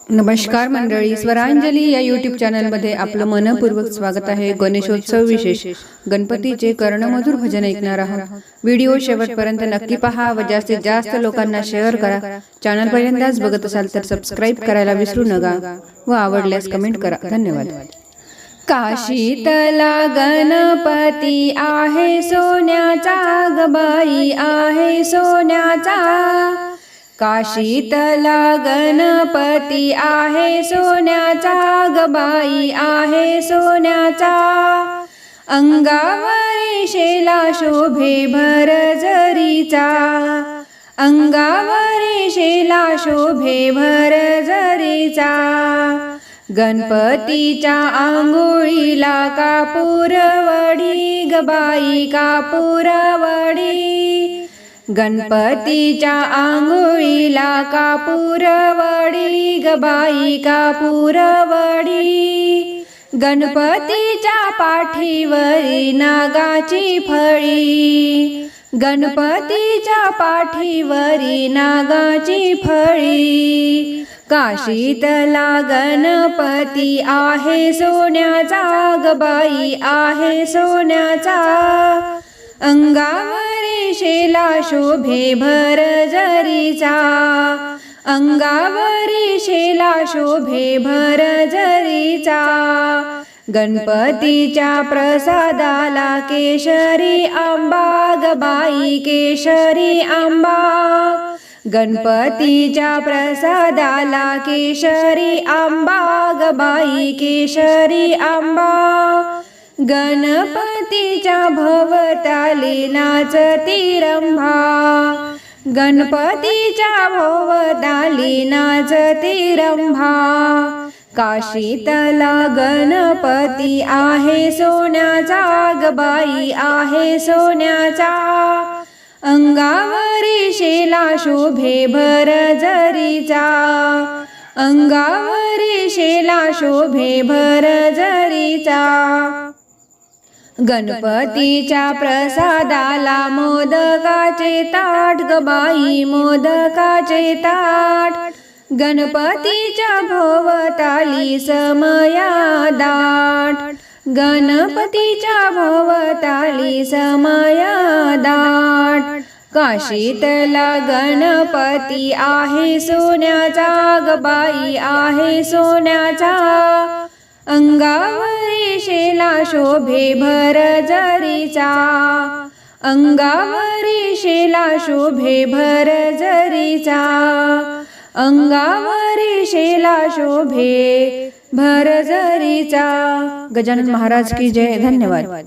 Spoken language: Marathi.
नमस्कार मंडळी स्वरांजली या युट्यूब चॅनलमध्ये आपलं मनपूर्वक स्वागत आहे. गणेशोत्सव विशेष. गणपतीचे कर्णमधुर भजन ऐकणार आहोत. व्हिडिओ शेवटपर्यंत नक्की पहा व जास्तीत जास्त लोकांना शेअर करा. चॅनल पहिल्यांदाच बघत असाल तर सबस्क्राईब करायला विसरू नका व आवडल्यास कमेंट करा. धन्यवाद. काशीतला गणपती आहे सोन्याचा गबाई आहे सोन्याचा काशीतला गणपती आहे सोन्याचा गबाई आहे सोन्याचा. अंगावरी शेला शोभे भर जरीचा. अंगावरी शेला शोभे भर जरीचा. गणपतीच्या आंघोळीला कापूरवडी गबाई कापूरवडी गणपतीच्या आंघोळीला कापूरवडी गबाई कापूरवडी. गणपतीच्या पाठीवरी नागाची फळी. गणपतीच्या पाठीवरी नागाची फळी. काशीतला गणपती आहे सोन्याचा गबाई आहे सोन्याचा. अंगावर शेला शोभे भर जरीचा. अंगावरी शेला शोभे भर जरीचा. गणपतीच्या प्रसादाला केशरी आंबा गबाई केशरी आंबा. गणपतीच्या प्रसादाला केशरी आंबा गबाई केशरी आंबा. गणपतीच्या भवताली नाचती रंभा. गणपतीच्या भोवताली नाचती रंभा. काशीतला गणपती आहे सोन्याचा गबाई आहे सोन्याचा. अंगावरी शेला शोभे भर जरीचा. अंगावरी शेला शोभे भर जरीचा. गणपतीच्या प्रसादाला मोदकाचे ताट गबाई मोदकाचे ताट. गणपतीच्या भोवताली समया दाट. गणपतीच्या भोवताली समया दाट. काशीतला गणपती आहे सोन्याचा गबाई आहे सोन्याचा. अंगावरी केला शोभे भर जरीचा. अंगावरी शेला शोभे भर जरीचा. अंगावरी शेला शोभे भर जरीचा. गजानन महाराज की जय. धन्यवाद.